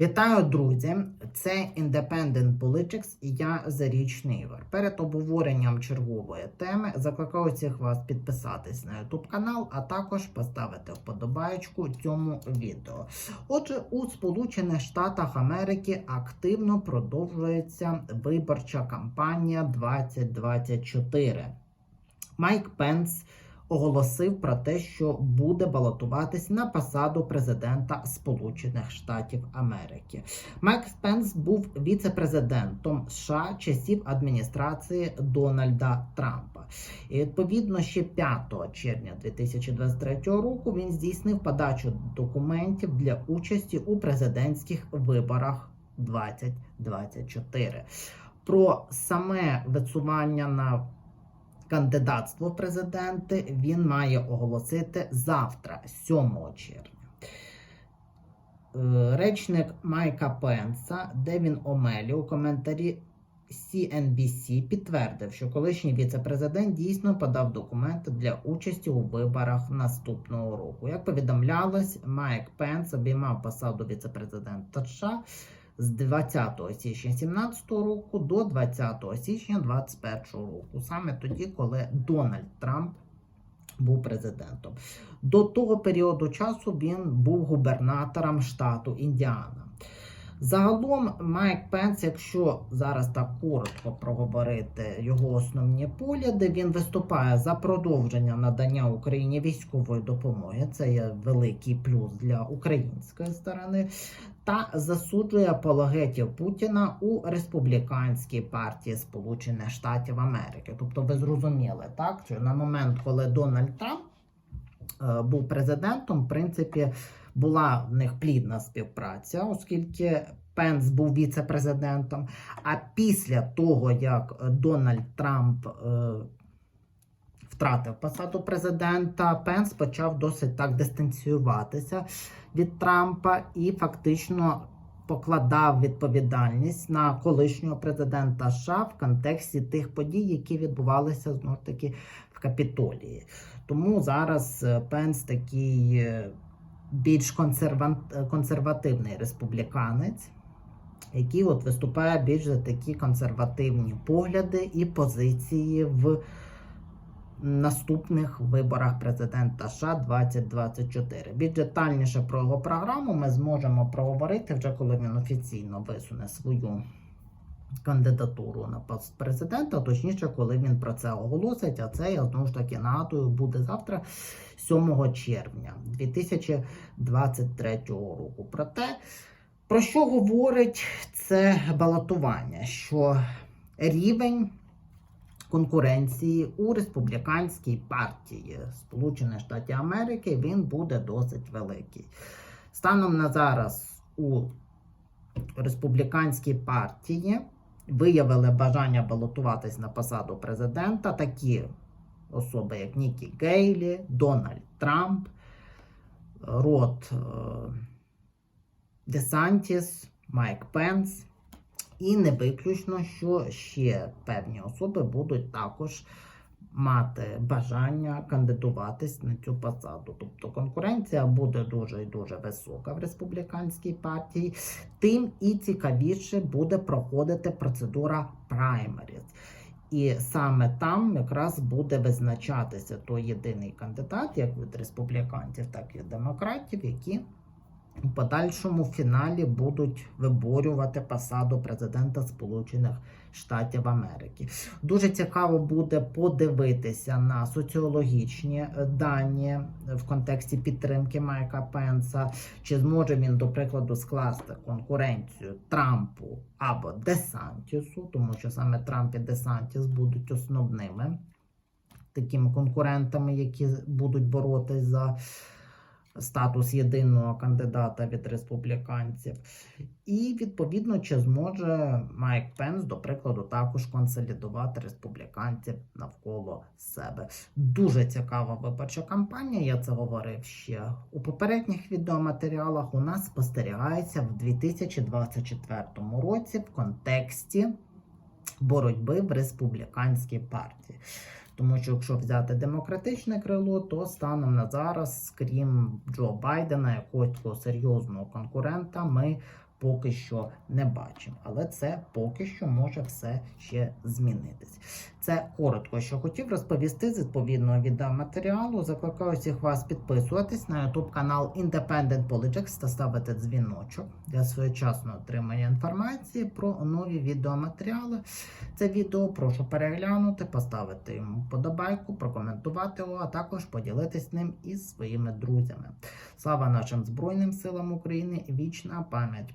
Вітаю, друзі! Це Independent Politics і я Зарічний Ігор. Перед обговоренням чергової теми закликаю всіх вас підписатись на YouTube канал, а також поставити вподобаєчку цьому відео. Отже, у Сполучених Штатах Америки активно продовжується виборча кампанія 2024. Майк Пенс оголосив про те, що буде балотуватись на посаду президента Сполучених Штатів Америки. Майк Пенс був віце-президентом США часів адміністрації Дональда Трампа. І відповідно ще 5 червня 2023 року він здійснив подачу документів для участі у президентських виборах 2024. Про саме висування на кандидатство в президенти він має оголосити завтра, 7 червня. Е, Речник Майка Пенса Девін Омелі у коментарі CNBC підтвердив, що колишній віце-президент дійсно подав документи для участі у виборах наступного року. Як повідомлялось, Майк Пенс обіймав посаду віце-президента США з 20 січня 2017 року до 20 січня 2021 року, саме тоді, коли Дональд Трамп був президентом. До того періоду часу він був губернатором штату Індіана. Загалом, Майк Пенс, якщо зараз так коротко проговорити його основні погляди, він виступає за продовження надання Україні військової допомоги. Це є великий плюс для української сторони, та засуджує апологетів Путіна у республіканській партії Сполучених Штатів Америки. Тобто, ви зрозуміли, так що на момент, коли Дональд Трамп е, був президентом, в принципі була в них плідна співпраця, оскільки Пенс був віце-президентом. А після того, як Дональд Трамп е, втратив посаду президента, Пенс почав досить так дистанціюватися від Трампа і фактично покладав відповідальність на колишнього президента США в контексті тих подій, які відбувалися знову ж таки в Капітолії. Тому зараз е, Пенс такий. Більш консервативний республіканець, який от виступає більш за такі консервативні погляди і позиції в наступних виборах президента США 2024. Більш детальніше про його програму ми зможемо проговорити вже коли він офіційно висуне свою кандидатуру на пост президента, точніше, коли він про це оголосить. А це я знову ж таки нагадую, буде завтра, 7 червня 2023 року. Проте, про що говорить це балотування? Що рівень конкуренції у республіканській партії Сполучених Штатів Америки він буде досить великий. Станом на зараз у республіканській партії виявили бажання балотуватись на посаду президента такі особи, як Нікі Гейлі, Дональд Трамп, Рот е, Десантіс, Майк Пенс. І не виключно, що ще певні особи будуть також мати бажання кандидуватись на цю посаду. Тобто конкуренція буде дуже і дуже висока в республіканській партії, тим і цікавіше буде проходити процедура праймеріз. І саме там якраз буде визначатися той єдиний кандидат, як від республіканців, так і демократів, які у подальшому фіналі будуть виборювати посаду президента Сполучених Штатів Америки. Дуже цікаво буде подивитися на соціологічні е, дані в контексті підтримки Майка Пенса, чи зможе він, до прикладу, скласти конкуренцію Трампу або Десантісу, тому що саме Трамп і Десантіс будуть основними такими конкурентами, які будуть боротись за статус єдиного кандидата від республіканців. І відповідно, чи зможе Майк Пенс, до прикладу, також консолідувати республіканців навколо себе. Дуже цікава виборча кампанія. Я це говорив ще у попередніх відеоматеріалах. У нас спостерігається в 2024 році в контексті боротьби в республіканській партії. Тому що якщо взяти демократичне крило, то станом на зараз, крім Джо Байдена, якогось серйозного конкурента, ми поки що не бачимо. Але це поки що може все ще змінитись. Це коротко, що хотів розповісти з відповідного відеоматеріалу. Закликаю всіх вас підписуватись на YouTube канал Independent Politics та ставити дзвіночок для своєчасного отримання інформації про нові відеоматеріали. Це відео прошу переглянути, поставити йому вподобайку, прокоментувати його, а також поділитись ним із своїми друзями. Слава нашим Збройним силам України! Вічна пам'ять